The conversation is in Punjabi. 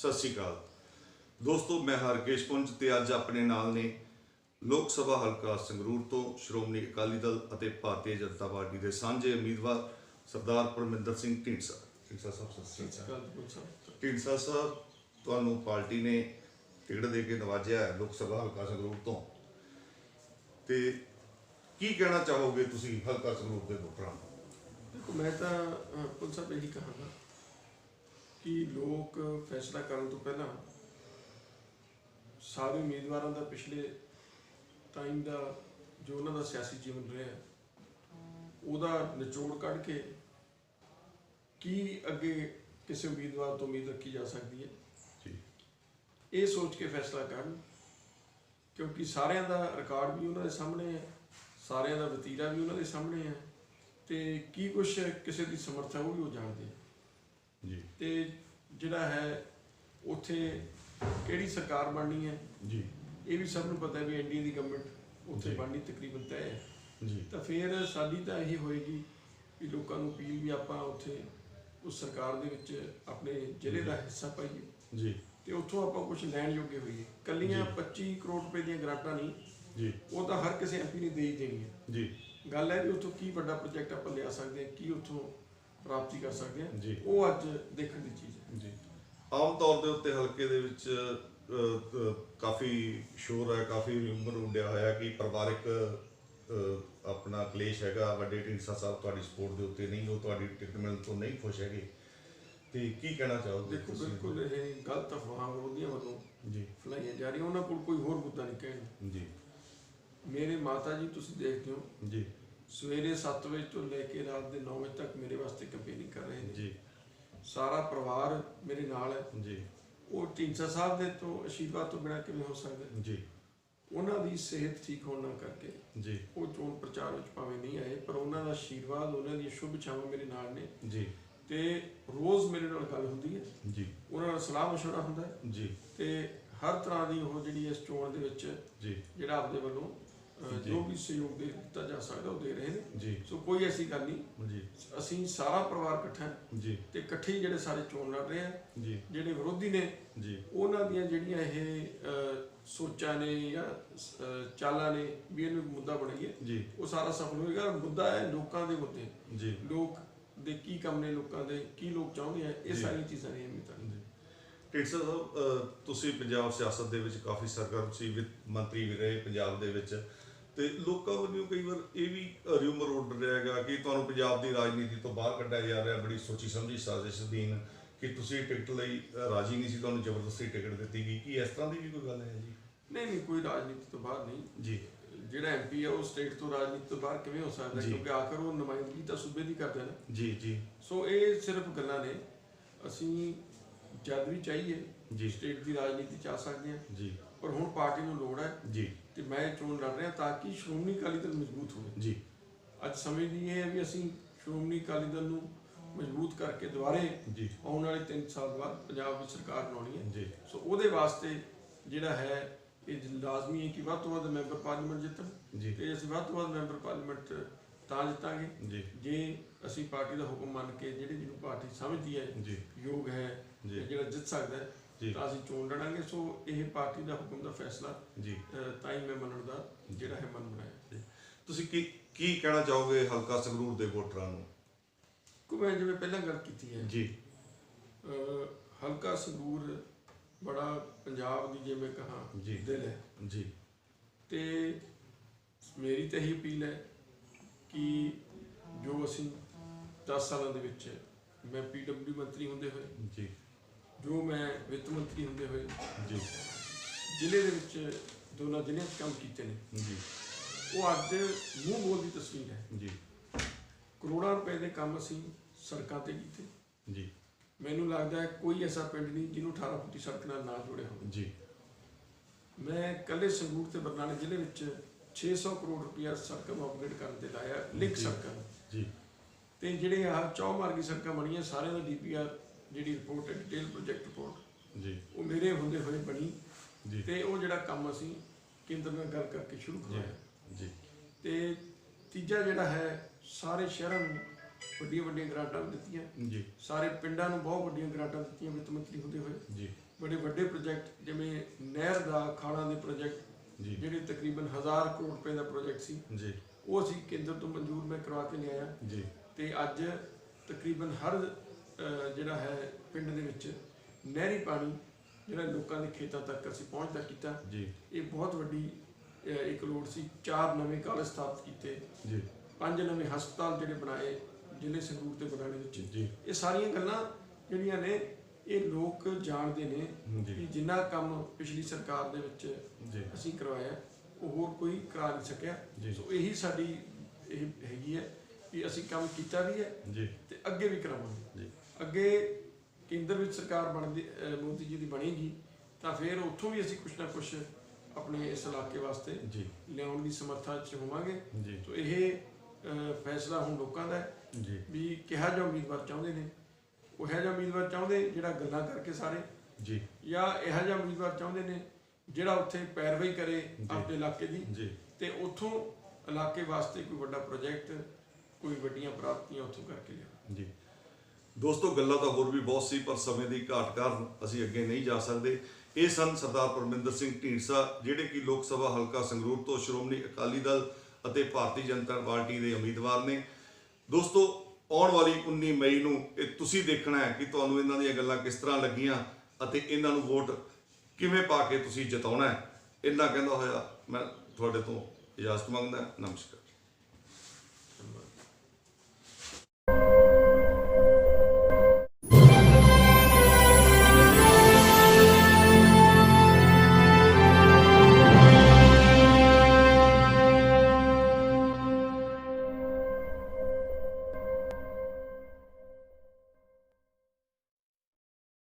ਸਤਿ ਸ਼੍ਰੀ ਅਕਾਲ। ਦੋਸਤੋ ਮੈਂ ਹਰਕੇਸ਼ ਪੁੰਜ ਤੇ ਅੱਜ ਆਪਣੇ ਨਾਲ ਨੇ ਲੋਕ ਸਭਾ ਹਲਕਾ ਸੰਗਰੂਰ ਤੋਂ ਸ਼੍ਰੋਮਣੀ ਅਕਾਲੀ ਦਲ ਅਤੇ ਭਾਰਤੀ ਜਨਤਾ ਪਾਰਟੀ ਦੇ ਸਾਂਝੇ ਉਮੀਦਵਾਰ ਸਰਦਾਰ ਪਰਮਿੰਦਰ ਸਿੰਘ ਢੀਂਡਸਾ। ਢੀਂਡਸਾ ਸਾਹਿਬ ਸਤਿ ਸ਼੍ਰੀ ਅਕਾਲ। ਢੀਂਡਸਾ ਸਾਹਿਬ ਤੁਹਾਨੂੰ ਪਾਰਟੀ ਨੇ ਟਿਕਟ ਦੇ ਕੇ ਨਵਾਜਿਆ ਹੈ ਲੋਕ ਸਭਾ ਹਲਕਾ ਸੰਗਰੂਰ ਤੋਂ। ਤੇ ਕੀ ਕਹਿਣਾ ਚਾਹੋਗੇ ਤੁਸੀਂ ਹਲਕਾ ਸੰਗਰੂਰ ਦੇ ਵੋਟਰਾਂ ਨੂੰ? ਦੇਖੋ ਮੈਂ ਤਾਂ ਪੁਲਿਸ ਸਾਹਿਬ ਇਹੀ ਕਹਾਂਗਾ ਕਿ ਲੋਕ ਫੈਸਲਾ ਕਰਨ ਤੋਂ ਪਹਿਲਾਂ ਸਾਰੇ ਉਮੀਦਵਾਰਾਂ ਦਾ ਪਿਛਲੇ ਟਾਈਮ ਦਾ ਜੋ ਉਹਨਾਂ ਦਾ ਸਿਆਸੀ ਜੀਵਨ ਰਿਹਾ ਉਹਦਾ ਨਿਚੋੜ ਕੱਢ ਕੇ ਕੀ ਅੱਗੇ ਕਿਸੇ ਉਮੀਦਵਾਰ ਤੋਂ ਉਮੀਦ ਰੱਖੀ ਜਾ ਸਕਦੀ ਹੈ? ਜੀ। ਇਹ ਸੋਚ ਕੇ ਫੈਸਲਾ ਕਰਨ ਕਿਉਂਕਿ ਸਾਰਿਆਂ ਦਾ ਰਿਕਾਰਡ ਵੀ ਉਹਨਾਂ ਦੇ ਸਾਹਮਣੇ ਹੈ ਸਾਰਿਆਂ ਦਾ ਵਤੀਰਾ ਵੀ ਉਹਨਾਂ ਦੇ ਸਾਹਮਣੇ ਹੈ ਤੇ ਕੀ ਕੁਝ ਕਿਸੇ ਦੀ ਸਮਰੱਥਾ ਉਹ ਵੀ ਉਹ ਜਾਣਦੇ ਆ। ਜੀ। ਤੇ ਜਿਹੜਾ ਹੈ ਉੱਥੇ ਕਿਹੜੀ ਸਰਕਾਰ ਬਣਨੀ ਹੈ? ਜੀ। ਇਹ ਵੀ ਸਭ ਨੂੰ ਪਤਾ ਹੈ ਵੀ ਐਨਡੀਏ ਦੀ ਗਵਰਨਮੈਂਟ ਉੱਥੇ। ਬਣਨੀ ਤਕਰੀਬਨ ਤੈਅ ਹੈ। ਜੀ। ਤਾਂ ਫਿਰ ਸਾਡੀ ਤਾਂ ਇਹ ਹੋਏਗੀ ਵੀ ਲੋਕਾਂ ਨੂੰ ਅਪੀਲ ਵੀ ਆਪਾਂ ਉੱਥੇ ਉਸ ਸਰਕਾਰ ਦੇ ਵਿੱਚ ਆਪਣੇ ਜ਼ਿਲ੍ਹੇ ਦਾ ਹਿੱਸਾ ਪਾਈਏ। ਜੀ। ਤੇ ਉੱਥੋਂ ਆਪਾਂ ਕੁਝ ਲੈਣ ਯੋਗੇ ਹੋਈਏ। ਕੱਲੀਆਂ ਜੀ। 25 ਕਰੋੜ ਰੁਪਏ ਦੀਆਂ ਗ੍ਰਾਂਟਾਂ ਨਹੀਂ ਜੀ। ਉਹ ਤਾਂ ਹਰ ਕਿਸੇ ਐਮਪੀ ਨੇ ਦੇ ਹੀ ਦੇਣੀ ਹੈ ਜੀ। ਗੱਲ ਹੈ ਵੀ ਉੱਥੋਂ ਕੀ ਵੱਡਾ ਪ੍ਰੋਜੈਕਟ ਆਪਾਂ ਲਿਆ ਸਕਦੇ ਹਾਂ ਕੀ ਉੱਥੋਂ ਪ੍ਰਾਪਤੀ ਕਰ ਸਕਦੇ ਹਾਂ ਜੀ। ਉਹ ਅੱਜ ਦੇਖਣ ਦੀ ਚੀਜ਼ ਹੈ। ਜੀ। ਆਮ ਤੌਰ ਦੇ ਉੱਤੇ ਹਲਕੇ ਦੇ ਵਿੱਚ ਕਾਫੀ ਸ਼ੋਰ ਹੈ ਕਾਫੀ ਰਿਊਮਰ ਉੱਡਿਆ ਹੋਇਆ ਕਿ ਪਰਿਵਾਰਕ ਆਪਣਾ ਕਲੇਸ਼ ਹੈਗਾ। ਵੱਡੇ ਢੀਂਡਸਾ ਸਾਹਿਬ ਤੁਹਾਡੀ ਸਪੋਰਟ ਦੇ ਉੱਤੇ ਨਹੀਂ ਉਹ ਤੁਹਾਡੀ ਟਿਕਟ ਮਿਲਣ ਤੋਂ ਨਹੀਂ ਖੁਸ਼ ਹੈਗੇ। ਤੇ ਕੀ ਕਹਿਣਾ ਚਾਹੋਗੇ ਦੇਖੋ ਤੁਸੀਂ? ਬਿਲਕੁਲ ਇਹ ਗਲਤ ਅਫਵਾਹਾਂ ਵਿਰੋਧੀਆਂ ਵੱਲੋਂ ਜੀ। ਫਲਾਈਆਂ ਜਾ ਰਹੀਆਂ। ਉਹਨਾਂ ਕੋਲ ਕੋਈ ਹੋਰ ਮੁੱਦਾ ਨਹੀਂ ਕਹਿਣ। ਨੂੰ। ਜੀ। ਮੇਰੇ ਮਾਤਾ ਜੀ ਤੁਸੀਂ ਦੇਖਦੇ ਹੋ। ਜੀ। ਸਵੇਰੇ 7 ਵਜੇ ਤੋਂ ਲੈ ਕੇ ਰਾਤ ਦੇ 9 ਵਜੇ ਤੱਕ ਮੇਰੇ ਵਾਸਤੇ ਕੰਪੇਨਿੰਗ ਕਰ ਰਹੇ ਨੇ ਜੀ ਸਾਰਾ ਪਰਿਵਾਰ ਮੇਰੇ ਨਾਲ ਹੈ ਜੀ ਉਹ ਢੀਂਡਸਾ ਸਾਹਿਬ ਦੇ ਤੋਂ ਆਸ਼ੀਰਵਾਦ ਤੋਂ ਬਿਨਾਂ ਕਿਵੇਂ ਹੋ ਸਕਦਾ ਹੈ? ਜੀ ਉਹਨਾਂ ਦੀ ਸਿਹਤ ਠੀਕ ਹੋਣ ਨਾਲ ਕਰਕੇ ਜੀ ਉਹ ਚੋਣ ਪ੍ਰਚਾਰ ਵਿੱਚ ਭਾਵੇਂ ਨਹੀਂ ਆਏ ਪਰ ਉਹਨਾਂ ਦਾ ਆਸ਼ੀਰਵਾਦ ਉਹਨਾਂ ਦੀਆਂ ਸ਼ੁਭ ਇੱਛਾਵਾਂ ਮੇਰੇ ਨਾਲ ਨੇ ਜੀ ਤੇ ਰੋਜ਼ ਮੇਰੇ ਨਾਲ ਗੱਲ ਹੁੰਦੀ ਹੈ ਜੀ ਉਹਨਾਂ ਨਾਲ ਸਲਾਹ مشورہ ਹੁੰਦਾ ਹੈ ਜੀ ਤੇ ਹਰ ਤਰ੍ਹਾਂ ਦੀ ਉਹ ਜਿਹੜੀ ਇਸ ਚੋਣ ਦੇ ਵਿੱਚ ਜੀ ਜਿਹੜਾ ਆਪਦੇ ਵੱਲੋਂ ਅਹ, ਜੀ। ਵੀ ਸਹਿਯੋਗ ਦੇ ਦਿੱਤਾ ਜਾ ਸਕਦਾ ਉਹ ਦੇ ਰਹੇ ਨੇ। ਜੀ। ਸੋ ਕੋਈ ਐਸੀ ਗੱਲ ਨਹੀਂ। ਜੀ। ਅਸੀਂ ਸਾਰਾ ਪਰਿਵਾਰ ਇਕੱਠਾ ਹੈ ਜੀ। ਤੇ ਇਕੱਠੇ ਹੀ ਜਿਹੜੇ ਸਾਰੇ ਚੋਣ ਲੜ ਰਹੇ ਆ ਜੀ। ਜਿਹੜੇ ਵਿਰੋਧੀ ਨੇ ਜੀ। ਉਹਨਾਂ ਦੀਆਂ ਜਿਹੜੀਆਂ ਇਹ ਸੋਚਾਂ ਨੇ ਜਾਂ ਚਾਲਾਂ ਨੇ ਵੀ ਇਹਨੂੰ ਮੁੱਦਾ ਬਣਾਈਏ। ਜੀ। ਉਹ ਸਾਰਾ ਸਫਲ ਹੋਏਗਾ ਮੁੱਦਾ ਹੈ ਲੋਕਾਂ ਦੇ ਮੁੱਦੇ। ਜੀ। ਲੋਕ ਦੇ ਕੀ ਕੰਮ ਨੇ ਲੋਕਾਂ ਦੇ ਕੀ ਲੋਕ ਚਾਹੁੰਦੇ ਆ ਇਹ। ਸਾਰੀਆਂ ਚੀਜ਼ਾਂ ਨੇ ਹਨ ਜੀ। ਢੀਂਡਸਾ ਸਾਹਿਬ ਤੁਸੀਂ ਪੰਜਾਬ ਸਿਆਸਤ ਦੇ ਵਿੱਚ ਕਾਫੀ ਸਰਗਰਮ ਸੀ ਵਿੱਤ ਮੰਤਰੀ ਵੀ ਰਹੇ ਪੰਜਾਬ ਦੇ ਵਿੱਚ। ਤੇ ਲੋਕਾਂ ਵੱਲੋਂ ਕਈ ਵਾਰ ਇਹ ਵੀ ਰਿਊਮਰ ਉੱਡ ਰਿਹਾ ਹੈਗਾ ਕਿ ਤੁਹਾਨੂੰ ਪੰਜਾਬ ਦੀ ਰਾਜਨੀਤੀ ਤੋਂ ਬਾਹਰ ਕੱਢਿਆ ਜਾ ਰਿਹਾ ਬੜੀ ਸੋਚੀ ਸਮਝੀ ਸਾਜ਼ਿਸ਼ ਅਧੀਨ ਕਿ ਤੁਸੀਂ ਟਿਕਟ ਲਈ ਰਾਜੀ ਨਹੀਂ ਸੀ ਤੁਹਾਨੂੰ ਜ਼ਬਰਦਸਤੀ ਟਿਕਟ ਦਿੱਤੀ ਗਈ। ਕੀ ਇਸ ਤਰ੍ਹਾਂ ਦੀ ਵੀ ਕੋਈ ਗੱਲ ਹੈ ਜੀ? ਨਹੀਂ ਨਹੀਂ ਕੋਈ ਰਾਜਨੀਤੀ ਤੋਂ ਬਾਹਰ ਨਹੀਂ। ਜੀ। ਜਿਹੜਾ ਐਮਪੀ ਹੈ ਉਹ ਸਟੇਟ ਤੋਂ ਰਾਜਨੀਤੀ ਤੋਂ ਬਾਹਰ ਕਿਵੇਂ ਹੋ ਸਕਦਾ। ਕਿਉਂਕਿ ਆਖਰ ਉਹ ਨੁਮਾਇੰਦਗੀ ਤਾਂ ਸੂਬੇ ਦੀ ਕਰਦੇ ਨੇ। ਜੀ ਜੀ। ਸੋ ਇਹ ਸਿਰਫ ਗੱਲਾਂ ਨੇ। ਅਸੀਂ ਜਦ ਵੀ ਚਾਹੀਏ ਜੀ। ਸਟੇਟ ਦੀ ਰਾਜਨੀਤੀ ਚ ਆ ਸਕਦੇ ਹਾਂ। ਜੀ। ਪਰ ਹੁਣ ਪਾਰਟੀ ਨੂੰ ਲੋੜ ਹੈ। ਜੀ। ਮੈਂ ਚੋਣ ਲੜ ਰਿਹਾ ਤਾਂ ਕਿ ਸ਼੍ਰੋਮਣੀ ਅਕਾਲੀ ਦਲ ਮਜ਼ਬੂਤ ਹੋਵੇ। ਜੀ। ਅੱਜ ਸਮੇਂ ਦੀ ਇਹ ਹੈ ਵੀ ਅਸੀਂ ਸ਼੍ਰੋਮਣੀ ਅਕਾਲੀ ਦਲ ਨੂੰ ਮਜ਼ਬੂਤ ਕਰਕੇ ਦੁਬਾਰੇ ਜੀ। ਆਉਣ ਵਾਲੇ 3 ਸਾਲ ਬਾਅਦ ਪੰਜਾਬ ਵਿੱਚ ਸਰਕਾਰ ਬਣਾਉਣੀ ਹੈ। ਜੀ। ਸੋ ਉਹਦੇ ਵਾਸਤੇ ਜਿਹੜਾ ਹੈ ਇਹ ਲਾਜ਼ਮੀ ਹੈ ਕਿ ਵੱਧ ਤੋਂ ਵੱਧ ਮੈਂਬਰ ਪਾਰਲੀਮੈਂਟ ਜਿੱਤਣ ਜੀ। ਤੇ ਅਸੀਂ ਵੱਧ ਤੋਂ ਵੱਧ ਮੈਂਬਰ ਪਾਰਲੀਮੈਂਟ ਤਾਂ ਜਿੱਤਾਂਗੇ। ਜੀ। ਜੇ ਅਸੀਂ ਪਾਰਟੀ ਦਾ ਹੁਕਮ ਮੰਨ ਕੇ ਜਿਹੜੇ ਜਿਹਨੂੰ ਪਾਰਟੀ ਸਮਝਦੀ ਹੈ ਜੀ। ਯੋਗ ਹੈ ਜਿਹੜਾ ਜਿੱਤ ਸਕਦਾ ਹੈ ਜੀ। ਤਾਂ ਅਸੀਂ ਚੋਣ ਲੜਾਂਗੇ ਸੋ ਇਹ ਪਾਰਟੀ ਦਾ ਹੁਕਮ ਦਾ ਫੈਸਲਾ ਜੀ। ਅਹ, ਤਾਂ ਹੀ ਮੈਂ ਮੰਨਣ ਦਾ ਜਿਹੜਾ ਹੈ ਮਨ ਬਣਾਇਆ। ਜੀ। ਤੁਸੀਂ ਕੀ ਕੀ ਕਹਿਣਾ ਚਾਹੋਗੇ ਹਲਕਾ ਸੰਗਰੂਰ ਦੇ ਵੋਟਰਾਂ ਨੂੰ? ਕੋ ਮੈਂ ਜਿਵੇਂ ਪਹਿਲਾਂ ਗੱਲ ਕੀਤੀ ਹੈ। ਜੀ। ਅਹ, ਹਲਕਾ ਸੰਗਰੂਰ ਬੜਾ ਪੰਜਾਬ ਦੀ ਜਿਵੇਂ ਕਹਾ ਜੀ। ਦਿਲ ਹੈ। ਜੀ। ਤੇ ਮੇਰੀ ਤਾਂ ਇਹੀ ਅਪੀਲ ਹੈ ਕਿ ਜੋ ਅਸੀਂ 10 ਸਾਲਾਂ ਦੇ ਵਿੱਚ ਮੈਂ ਪੀਡਬਲਯੂ ਮੰਤਰੀ ਹੁੰਦੇ ਹੋਏ ਜੀ। ਜੋ ਮੈਂ ਵਿੱਤ ਮੰਤਰੀ ਹੁੰਦੇ ਹੋਏ ਜੀ। ਜ਼ਿਲ੍ਹੇ ਦੇ ਵਿੱਚ ਦੋਨਾਂ ਜ਼ਿਲ੍ਹਿਆਂ 'ਚ ਕੰਮ ਕੀਤੇ ਨੇ। ਜੀ। ਉਹ ਅੱਜ ਮੂੰਹ ਬੋਲ ਦੀ ਤਸਵੀਰ ਹੈ। ਜੀ। ਕਰੋੜਾਂ ਰੁਪਏ ਦੇ ਕੰਮ ਅਸੀਂ ਸੜਕਾਂ ਤੇ ਕੀਤੇ। ਜੀ। ਮੈਨੂੰ ਲੱਗਦਾ ਹੈ ਕੋਈ ਐਸਾ ਪਿੰਡ ਨਹੀਂ ਜਿਹਨੂੰ 18 ਫੁੱਟੀ ਸੜਕ ਨਾਲ ਨਾ ਜੋੜੇ ਹੋਣ ਜੀ। ਮੈਂ ਕੱਲੇ ਸੰਗਰੂਰ ਤੇ ਬਰਨਾਲੇ ਜ਼ਿਲ੍ਹੇ ਵਿੱਚ 600 ਕਰੋੜ ਰੁਪਇਆ ਸੜਕਾਂ ਨੂੰ ਅਪਗ੍ਰੇਡ ਕਰਨ ਤੇ ਲਾਇਆ ਲਿੰਕ। ਸੜਕਾਂ। ਜੀ। ਤੇ ਜਿਹੜੇ ਆਹ ਚੌਮਾਰਗੀ ਸੜਕਾਂ ਬਣੀਆਂ ਸਾਰਿਆਂ ਦਾ ਡੀਪੀਆਰ ਜਿਹੜੀ ਰਿਪੋਰਟ ਹੈ ਡਿਟੇਲ ਪ੍ਰੋਜੈਕਟ ਰਿਪੋਰਟ ਜੀ। ਉਹ ਮੇਰੇ ਹੁੰਦੇ ਹੋਏ ਬਣੀ। ਜੀ। ਤੇ ਉਹ ਜਿਹੜਾ ਕੰਮ ਅਸੀਂ ਕੇਂਦਰ ਨਾਲ ਗੱਲ ਕਰਕੇ ਸ਼ੁਰੂ ਕਰਵਾਇਆ ਜੀ। ਤੇ ਤੀਜਾ ਜਿਹੜਾ ਹੈ ਸਾਰੇ ਸ਼ਹਿਰਾਂ ਨੂੰ ਵੱਡੀਆਂ ਵੱਡੀਆਂ ਗ੍ਰਾਂਟਾਂ ਦਿੱਤੀਆਂ। ਜੀ। ਸਾਰੇ ਪਿੰਡਾਂ ਨੂੰ ਬਹੁਤ ਵੱਡੀਆਂ ਗ੍ਰਾਂਟਾਂ ਦਿੱਤੀਆਂ ਵਿੱਤ ਮੰਤਰੀ ਹੁੰਦੇ ਹੋਏ। ਜੀ। ਬੜੇ ਵੱਡੇ ਪ੍ਰੋਜੈਕਟ ਜਿਵੇਂ ਨਹਿਰ ਦਾ ਖਾਲਾਂ ਦੇ ਪ੍ਰੋਜੈਕਟ ਜੀ। ਜਿਹੜੇ ਤਕਰੀਬਨ 1000 ਕਰੋੜ ਰੁਪਏ ਦਾ ਪ੍ਰੋਜੈਕਟ ਸੀ। ਜੀ। ਉਹ ਅਸੀਂ ਕੇਂਦਰ ਤੋਂ ਮਨਜ਼ੂਰ ਮੈਂ ਕਰਵਾ ਕੇ ਲਿਆਇਆ। ਜੀ। ਤੇ ਅੱਜ ਤਕਰੀਬਨ ਹਰ ਜਿਹੜਾ ਹੈ ਪਿੰਡ ਦੇ ਵਿੱਚ ਨਹਿਰੀ ਪਾਣੀ ਜਿਹੜਾ ਲੋਕਾਂ ਦੇ ਖੇਤਾਂ ਤੱਕ ਅਸੀਂ ਪਹੁੰਚਦਾ ਕੀਤਾ। ਜੀ। ਇਹ ਬਹੁਤ ਵੱਡੀ ਇੱਕ ਲੋੜ ਸੀ ਚਾਰ ਨਵੇਂ ਕਾਲਜ ਸਥਾਪਿਤ ਕੀਤੇ। ਜੀ। ਪੰਜ ਨਵੇਂ ਹਸਪਤਾਲ ਜਿਹੜੇ ਬਣਾਏ ਜ਼ਿਲ੍ਹੇ ਸੰਗਰੂਰ ਤੇ ਬਣਾਉਣੇ ਵਿੱਚ। ਜੀ। ਇਹ ਸਾਰੀਆਂ ਗੱਲਾਂ ਜਿਹੜੀਆਂ ਨੇ ਇਹ ਲੋਕ ਜਾਣਦੇ ਨੇ ਕਿ ਜਿੰਨਾ ਕੰਮ ਪਿਛਲੀ ਸਰਕਾਰ ਦੇ ਵਿੱਚ ਅਸੀਂ ਕਰਵਾਇਆ ਉਹ ਹੋਰ ਕੋਈ ਕਰਾ ਨਹੀਂ ਸਕਿਆ। ਸੋ ਇਹੀ ਸਾਡੀ ਇਹ ਹੈਗੀ ਹੈ ਕਿ ਅਸੀਂ ਕੰਮ ਕੀਤਾ ਵੀ ਹੈ ਜੀ। ਤੇ ਅੱਗੇ ਵੀ ਕਰਾਵਾਂਗੇ। ਜੀ। ਅੱਗੇ ਕੇਂਦਰ ਵਿੱਚ ਸਰਕਾਰ ਬਣਦੀ ਮੋਦੀ ਜੀ ਦੀ ਬਣੇਗੀ ਤਾਂ ਫਿਰ ਉੱਥੋਂ ਵੀ ਅਸੀਂ ਕੁਝ ਨਾ ਕੁਝ ਆਪਣੇ ਇਸ ਇਲਾਕੇ ਵਾਸਤੇ ਜੀ। ਲਿਆਉਣ ਦੀ ਸਮਰੱਥਾ 'ਚ ਹੋਵਾਂਗੇ। ਜੀ। ਸੋ ਇਹ ਫੈਸਲਾ ਹੁਣ ਲੋਕਾਂ ਦਾ ਹੈ ਜੀ। ਵੀ ਕਿਹਾ ਜਾ ਉਮੀਦਵਾਰ ਚਾਹੁੰਦੇ ਨੇ। ਉਹ ਇਹੋ ਜਿਹਾ ਉਮੀਦਵਾਰ ਚਾਹੁੰਦੇ ਜਿਹੜਾ ਗੱਲਾਂ ਕਰਕੇ ਸਾਰੇ ਜੀ। ਜਾਂ ਇਹੋ ਜਿਹਾ ਉਮੀਦਵਾਰ ਚਾਹੁੰਦੇ ਨੇ ਜਿਹੜਾ ਉੱਥੇ ਪੈਰਵਾਈ ਕਰੇ ਆਪਣੇ ਇਲਾਕੇ ਦੀ। ਜੀ। ਤੇ ਉੱਥੋਂ ਇਲਾਕੇ ਵਾਸਤੇ ਕੋਈ ਵੱਡਾ ਪ੍ਰੋਜੈਕਟ ਕੋਈ ਵੱਡੀਆਂ ਪ੍ਰਾਪਤੀਆਂ ਉੱਥੋਂ ਕਰਕੇ ਲਿਆ ਜੀ। ਦੋਸਤੋ, ਗੱਲਾਂ ਤਾਂ ਹੋਰ ਵੀ ਬਹੁਤ ਸੀ, ਪਰ ਸਮੇਂ ਦੀ ਘਾਟ ਕਾਰਨ ਅਸੀਂ ਅੱਗੇ ਨਹੀਂ ਜਾ ਸਕਦੇ। ਇਹ ਸਨ ਸਰਦਾਰ ਪਰਮਿੰਦਰ ਸਿੰਘ ਢੀਂਡਸਾ, ਜਿਹੜੇ ਕਿ ਲੋਕ ਸਭਾ ਹਲਕਾ ਸੰਗਰੂਰ ਤੋਂ ਸ਼੍ਰੋਮਣੀ ਅਕਾਲੀ ਦਲ ਅਤੇ ਭਾਰਤੀ ਜਨਤਾ ਪਾਰਟੀ ਦੇ ਉਮੀਦਵਾਰ ਨੇ। ਦੋਸਤੋ, ਆਉਣ ਵਾਲੀ 19 ਮਈ ਨੂੰ ਇਹ ਤੁਸੀਂ ਦੇਖਣਾ ਹੈ ਕਿ ਤੁਹਾਨੂੰ ਇਹਨਾਂ ਦੀਆਂ ਗੱਲਾਂ ਕਿਸ ਤਰ੍ਹਾਂ ਲੱਗੀਆਂ ਅਤੇ ਇਹਨਾਂ ਨੂੰ ਵੋਟ ਕਿਵੇਂ ਪਾ ਕੇ ਤੁਸੀਂ ਜਿਤਾਉਣਾ ਹੈ। ਇੰਨਾ ਕਹਿੰਦਾ ਹੋਇਆ, ਮੈਂ ਤੁਹਾਡੇ ਤੋਂ ਇਜਾਜ਼ਤ ਮੰਗਦਾ, ਨਮਸਕਾਰ।